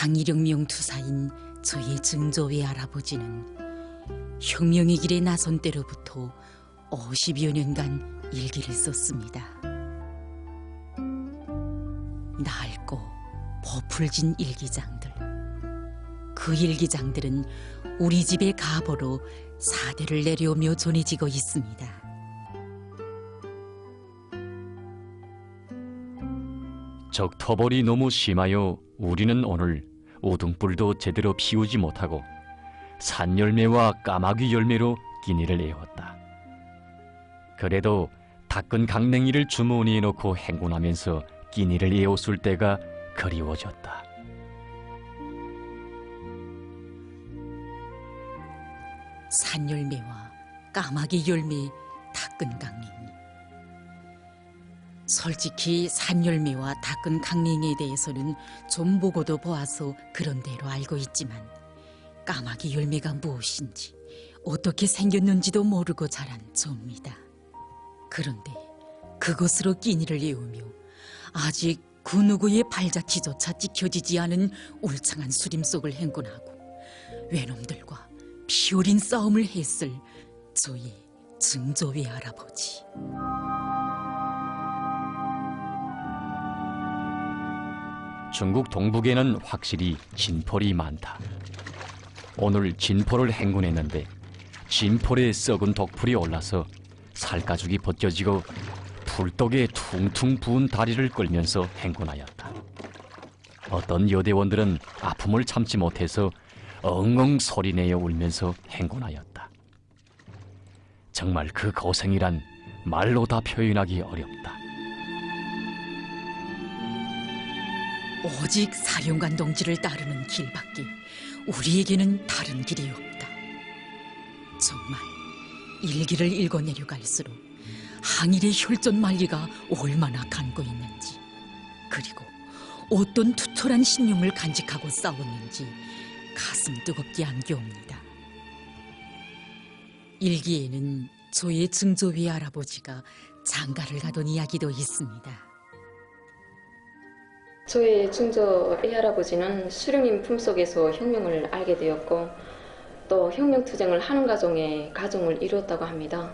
항일혁 명투사인 저의 증조의 할아버지는 혁명의 길에 나선 때로부터 50여 년간 일기를 썼습니다. 낡고 버풀진 일기장들. 그 일기장들은 우리 집의 가보로 사대를 내려오며 전해지고 있습니다. 적 터벌이 너무 심하여 우리는 오늘 우등불도 제대로 피우지 못하고 산열매와 까마귀 열매로 끼니를 애웠다. 그래도 닦은 강냉이를 주머니에 넣고 행군하면서 끼니를 애웠을 때가 그리워졌다. 산열매와 까마귀 열매 닦은 강냉이. 솔직히 산열매와 닦은 강냉이에 대해서는 좀 보고도 보아서 그런 대로 알고 있지만 까마귀 열매가 무엇인지 어떻게 생겼는지도 모르고 자란 저입니다. 그런데 그것으로 끼니를 애우며 아직 그 누구의 발자취조차 지켜지지 않은 울창한 수림 속을 행군하고 외놈들과 피어린 싸움을 했을 저의 증조의 할아버지. 중국 동북에는 확실히 진폴이 많다. 오늘 진폴을 행군했는데 진폴에 썩은 독풀이 올라서 살가죽이 벗겨지고 풀독에 퉁퉁 부은 다리를 끌면서 행군하였다. 어떤 여대원들은 아픔을 참지 못해서 엉엉 소리내어 울면서 행군하였다. 정말 그 고생이란 말로 다 표현하기 어렵다. 오직 사령관 동지를 따르는 길밖에 우리에게는 다른 길이 없다. 정말 일기를 읽어 내려갈수록 항일의 혈전 만리가 얼마나 간고 있는지 그리고 어떤 투철한 신용을 간직하고 싸웠는지 가슴 뜨겁게 안겨옵니다. 일기에는 조의 증조위 할아버지가 장가를 가던 이야기도 있습니다. 저의 증조 애할아버지는 수령님 품속에서 혁명을 알게 되었고 또 혁명투쟁을 하는 가정에 가정을 이루었다고 합니다.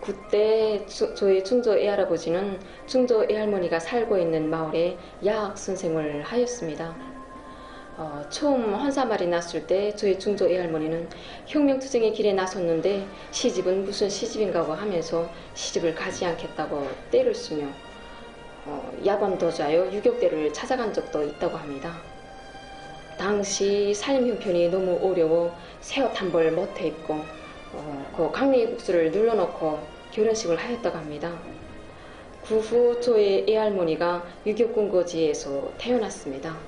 그때 주- 저의 증조 애할아버지는 증조 애할머니가 살고 있는 마을에 야학 선생을 하였습니다. 어, 처음 환사말이 났을 때 저희 중조 애할머니는 혁명투쟁의 길에 나섰는데 시집은 무슨 시집인가고 하면서 시집을 가지 않겠다고 때를 쓰며 어, 야관도자요 유격대를 찾아간 적도 있다고 합니다. 당시 살림 형편이 너무 어려워 새옷 한 벌 못해 입고 어, 그 강냉이 국수를 눌러놓고 결혼식을 하였다고 합니다. 그 후 저의 애할머니가 유격군 거지에서 태어났습니다.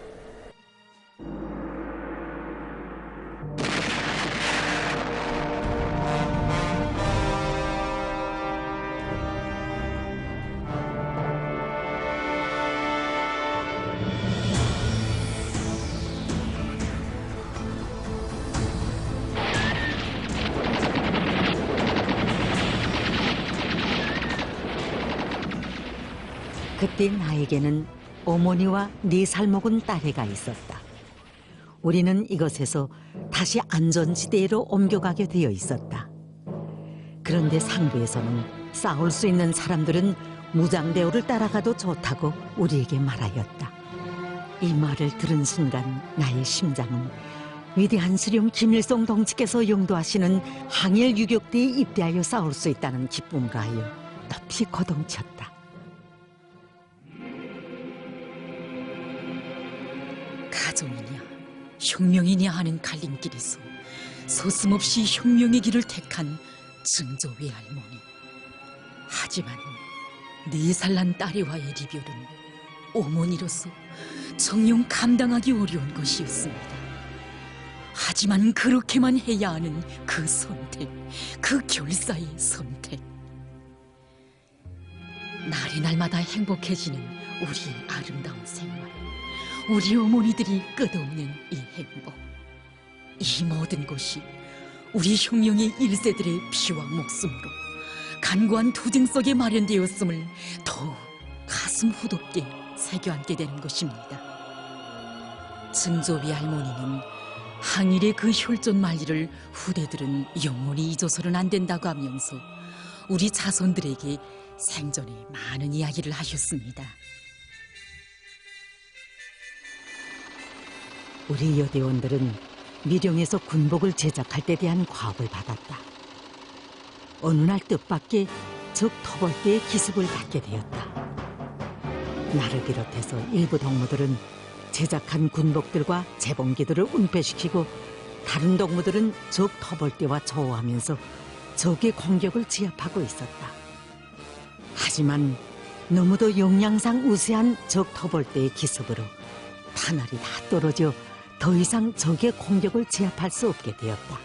그때 나에게는 어머니와 네 살 먹은 딸애가 있었다. 우리는 이것에서 다시 안전지대로 옮겨가게 되어 있었다. 그런데 상부에서는 싸울 수 있는 사람들은 무장대우를 따라가도 좋다고 우리에게 말하였다. 이 말을 들은 순간 나의 심장은 위대한 수령 김일성 동지께서 용도하시는 항일 유격대에 입대하여 싸울 수 있다는 기쁨으로 하여 높이 거동쳤다. 혁명이냐 하는 갈림길에서 서슴없이 혁명의 길을 택한 증조 외할머니. 하지만 네 살 난 딸애와의 리별은 어머니로서 정녕 감당하기 어려운 것이었습니다. 하지만 그렇게만 해야 하는 그 선택 그 결사의 선택. 날이 날마다 행복해지는 우리의 아름다운 생활 우리 어머니들이 끝없는 이 행복. 이 모든 것이 우리 혁명의 일세들의 피와 목숨으로 간고한 투쟁 속에 마련되었음을 더욱 가슴 후덥게 새겨안게 되는 것입니다. 증조비 할머니는 항일의 그 혈전 만리를 후대들은 영원히 잊어서는 안 된다고 하면서 우리 자손들에게 생전에 많은 이야기를 하셨습니다. 우리 여대원들은 미령에서 군복을 제작할 때 대한 과업을 받았다. 어느 날 뜻밖의 적 터벌대의 기습을 받게 되었다. 나를 비롯해서 일부 동무들은 제작한 군복들과 재봉기들을 은폐시키고 다른 동무들은 적 터벌대와 저호하면서 적의 공격을 제압하고 있었다. 하지만 너무도 용량상 우세한 적 터벌대의 기습으로 탄알이 다 떨어져 더 이상 적의 공격을 제압할 수 없게 되었다.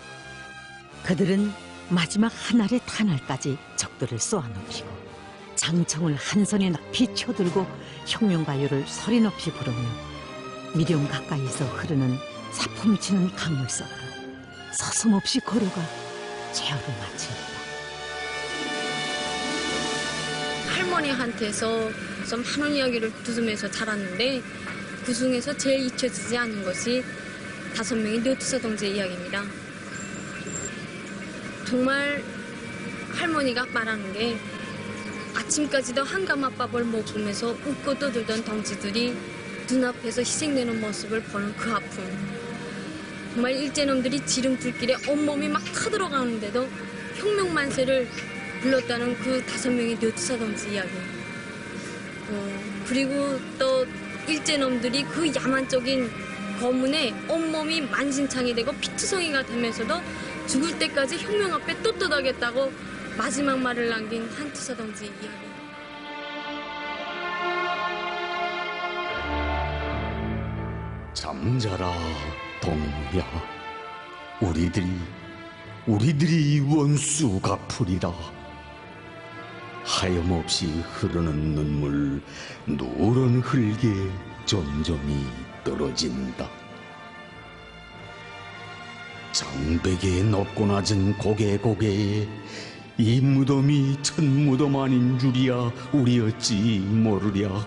그들은 마지막 하나의 탄알까지 적들을 쏘아눕히고 장청을 한 손에 높이 쳐들고 혁명가요를 소리 높이 부르며 미령 가까이서 흐르는 사품치는 강물 속으로 서슴없이 걸어가 제어를 마쳤다. 할머니한테서 좀 많은 이야기를 들으면서 자랐는데 그 중에서 제일 잊혀지지 않은 것이 다섯 명의 뇌투사 동지의 이야기입니다. 정말 할머니가 말하는 게 아침까지도 한가마밥을 먹으면서 웃고 떠들던 동지들이 눈앞에서 희생되는 모습을 보는 그 아픔. 정말 일제놈들이 지름길길에 온몸이 막 타들어가는데도 혁명만세를 불렀다는 그 다섯 명의 뇌투사 동지 이야기. 어, 그리고 또 일제놈들이 그 야만적인 거문에 온몸이 만신창이 되고 피투성이가 되면서도 죽을 때까지 혁명 앞에 떳떳하겠다고 마지막 말을 남긴 한투사 동지 이야기. 잠자라 동무야 우리들이 우리들이 원수 갚으리라 하염없이 흐르는 눈물 노란 흙에 점점이 떨어진다. 장백의 높고 낮은 고개 고개에 이 무덤이 첫 무덤 아닌 줄이야 우리 어찌 모르랴.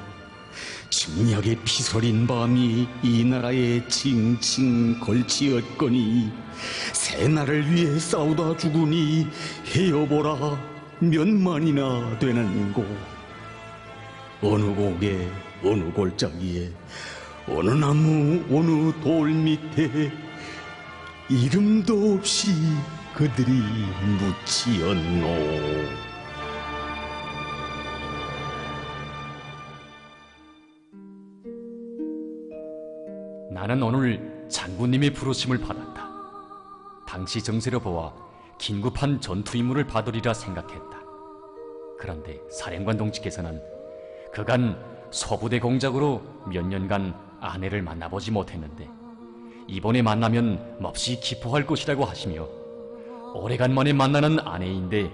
침략의 피서린 밤이 이 나라에 칭칭 걸치었거니 새날을 위해 싸우다 죽으니 헤어보라 몇 만이나 되는 고 어느 곡에 어느 골짜기에 어느 나무 어느 돌 밑에 이름도 없이 그들이 묻히었노 나는 오늘 장군님의 부르심을 받았다. 당시 정세로 보아 긴급한 전투 임무를 받으리라 생각했다. 그런데 사령관 동지께서는 그간 서부대 공작으로 몇 년간 아내를 만나보지 못했는데 이번에 만나면 몹시 기뻐할 것이라고 하시며 오래간만에 만나는 아내인데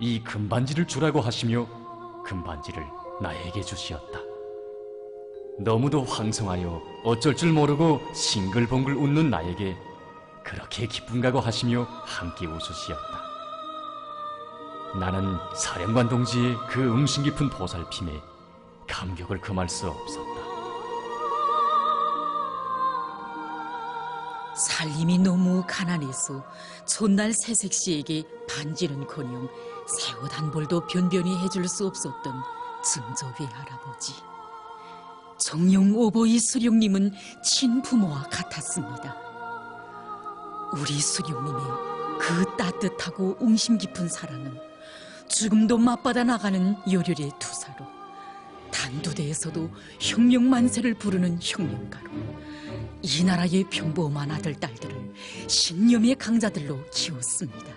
이 금반지를 주라고 하시며 금반지를 나에게 주시었다. 너무도 황성하여 어쩔 줄 모르고 싱글벙글 웃는 나에게 그렇게 기쁜가고 하시며 함께 웃으시었다. 나는 사령관 동지의 그 음심 깊은 보살핌에 감격을 금할 수 없었다. 살림이 너무 가난해서 촌날 새색 씨에게 반지는커녕 새 옷 한 벌도 변변히 해줄 수 없었던 증조의 할아버지. 정용 오보이 수령님은 친부모와 같았습니다. 우리 수령님의 그 따뜻하고 웅심 깊은 사랑은 죽음도 맞받아 나가는 요렬의 투사로 단두대에서도 혁명 만세를 부르는 혁명가로 이 나라의 평범한 아들 딸들을 신념의 강자들로 키웠습니다.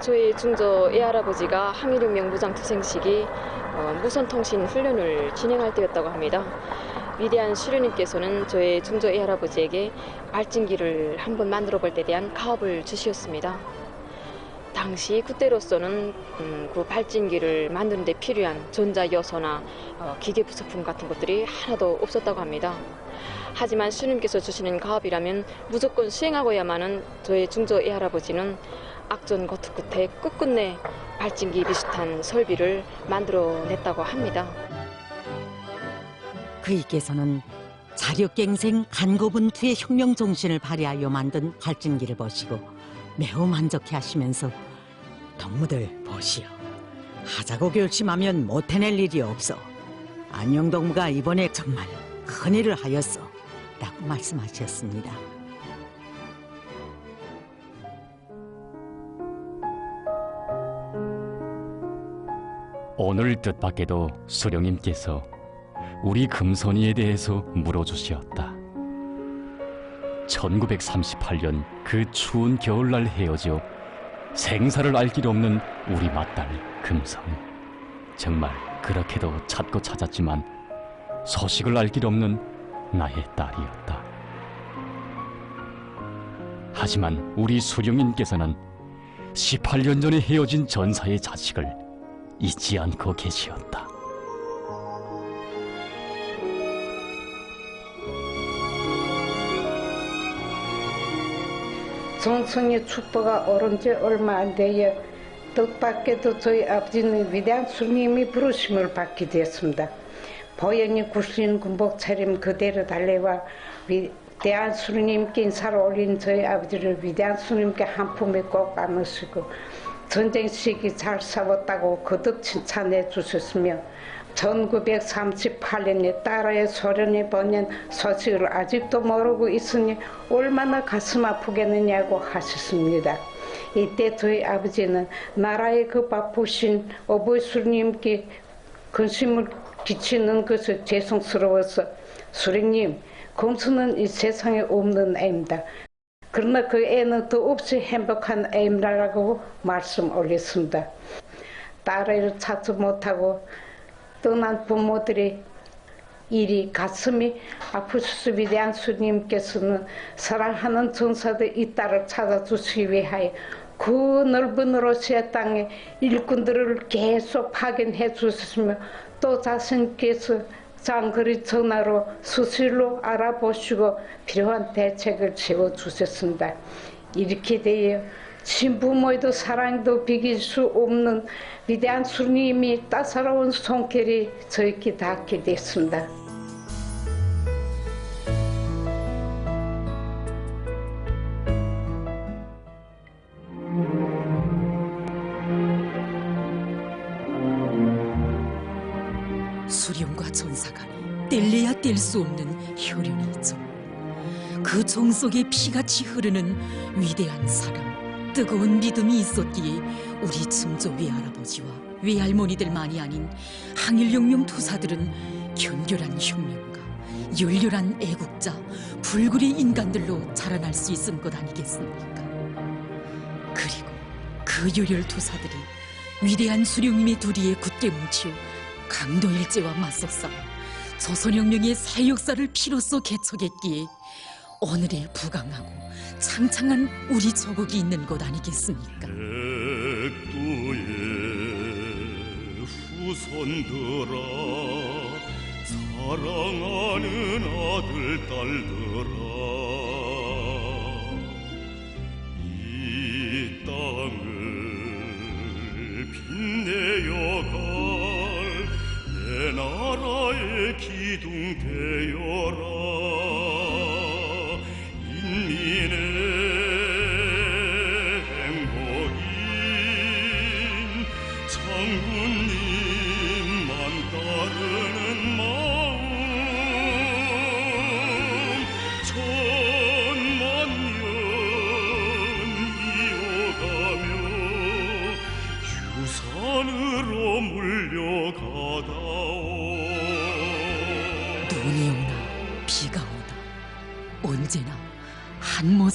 저희 중조 애할아버지가 항일혁명 무장투쟁식이 어, 무선통신 훈련을 진행할 때였다고 합니다. 위대한 수련님께서는 저희 중조 애할아버지에게 발진기를 한번 만들어 볼 때 대한 가업을 주시었습니다. 당시 그때로서는 음, 그 발진기를 만드는 데 필요한 전자 요소나 어, 기계 부속품 같은 것들이 하나도 없었다고 합니다. 하지만 수님께서 주시는 가업이라면 무조건 수행하고야만 은 저희 중조 애할아버지는 악전 거투 끝에 끝끝내 발진기 비슷한 설비를 만들어냈다고 합니다. 그이께서는 자력갱생 간고분투의 혁명 정신을 발휘하여 만든 발진기를 보시고 매우 만족해 하시면서 동무들 보시오. 하자고 결심하면 못 해낼 일이 없어. 안영동무가 이번에 정말 큰일을 하였어. 라고 말씀하셨습니다. 오늘 뜻밖에도 수령님께서 우리 금손이에 대해서 물어주시었다. 1938년 그 추운 겨울날 헤어져 생사를 알 길 없는 우리 맏딸 금손. 정말 그렇게도 찾고 찾았지만 소식을 알 길 없는 나의 딸이었다. 하지만 우리 수령님께서는 18년 전에 헤어진 전사의 자식을 잊지 않고 계시었다. 정성의 축복가 오른 지 얼마 안 되어 뜻밖에도 저희 아버지는 위대한 수님이 부르심을 받게 되었습니다. 보현이 구슬린 군복 차림 그대로 달래와 위대한 수님께 인사를 올린 저희 아버지를 위대한 수님께 한 품에 꼭 안으시고 전쟁 시기 잘 싸웠다고 거듭 칭찬해 주셨으며 1938년에 딸의 소련에 보낸 소식을 아직도 모르고 있으니 얼마나 가슴 아프겠느냐고 하셨습니다. 이때 저희 아버지는 나라의 그 바쁘신 어버이 수님께 근심을 끼치는 것을 죄송스러워서 수령님 검수는 이 세상에 없는 애입니다. 그러나 그 애는 더없이 행복한 애입니다라고 말씀 올렸습니다. 딸을 찾지 못하고 떠난 부모들의 일이 가슴이 아프실 위대한 수님께서는 사랑하는 전사들 이 딸을 찾아주시기 위하여 그 넓은 러시아 땅에 일꾼들을 계속 파견해 주셨으며 또 자신께서 장거리 전화로 수시로 알아보시고 필요한 대책을 세워주셨습니다. 이렇게 되어 친부모에도 사랑도 비길 수 없는 위대한 수님이 따사로운 손길이 저에게 닿게 됐습니다. 수령과 전사 간에 뗄래야 뗄 수 없는 혈연이 있죠. 그정 속에 피같이 흐르는 위대한 사랑, 뜨거운 믿음이 있었기에 우리 증조 외할아버지와 외할머니들만이 아닌 항일혁명 투사들은 견결한 혁명가, 열렬한 애국자, 불굴의 인간들로 자라날 수 있은 것 아니겠습니까? 그리고 그 열혈 투사들이 위대한 수령님의 도리에 굳게 뭉치어 강도 일제와 맞서 싸워 조선혁명의 새 역사를 피로써 개척했기에 오늘의 부강하고 창창한 우리 조국이 있는 것 아니겠습니까? 백두의 후손들아 사랑하는 아들 딸들아 이 땅을 빛내어갈 내 나라의 기둥 되어라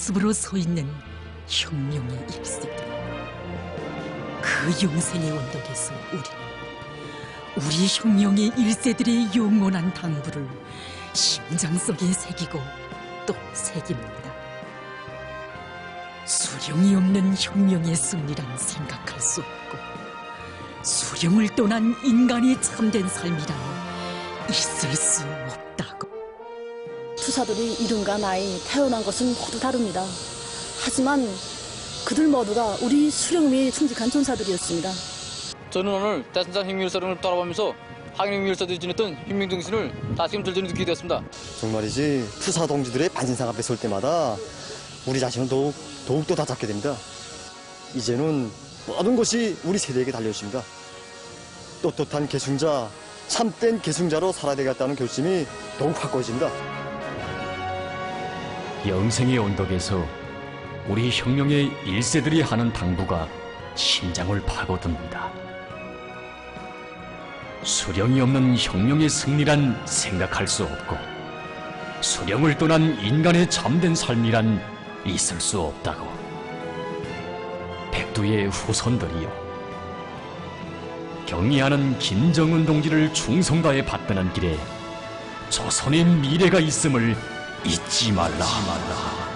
모습으로 서 있는 혁명의 일세들. 그 용생의 언덕에서 우리는 우리 혁명의 일세들의 영원한 당부를 심장 속에 새기고 또 새깁니다. 수령이 없는 혁명의 승리란 생각할 수 없고 수령을 떠난 인간의 참된 삶이란 있을 수 없다 고. 투사들이 이름과 나이, 태어난 것은 모두 다릅니다. 하지만 그들 모두가 우리 수령님이 충직한 전사들이었습니다. 저는 오늘 대선장 혁명일사령을 따라가면서 항일혁명일사들이 지냈던 혁명정신을 다시금 들들이 느끼게 되었습니다. 정말이지 투사 동지들의 반신상 앞에 설 때마다 우리 자신은 더욱 더욱더 다잡게 됩니다. 이제는 모든 것이 우리 세대에게 달려 있습니다. 떳떳한 계승자, 참된 계승자로 살아야 되겠다는 결심이 더욱 확고해집니다. 영생의 언덕에서 우리 혁명의 일세들이 하는 당부가 심장을 파고듭니다. 수령이 없는 혁명의 승리란 생각할 수 없고 수령을 떠난 인간의 참된 삶이란 있을 수 없다고. 백두의 후손들이요. 경의하는 김정은 동지를 충성다에 받드는 길에 조선의 미래가 있음을 잊지 말라.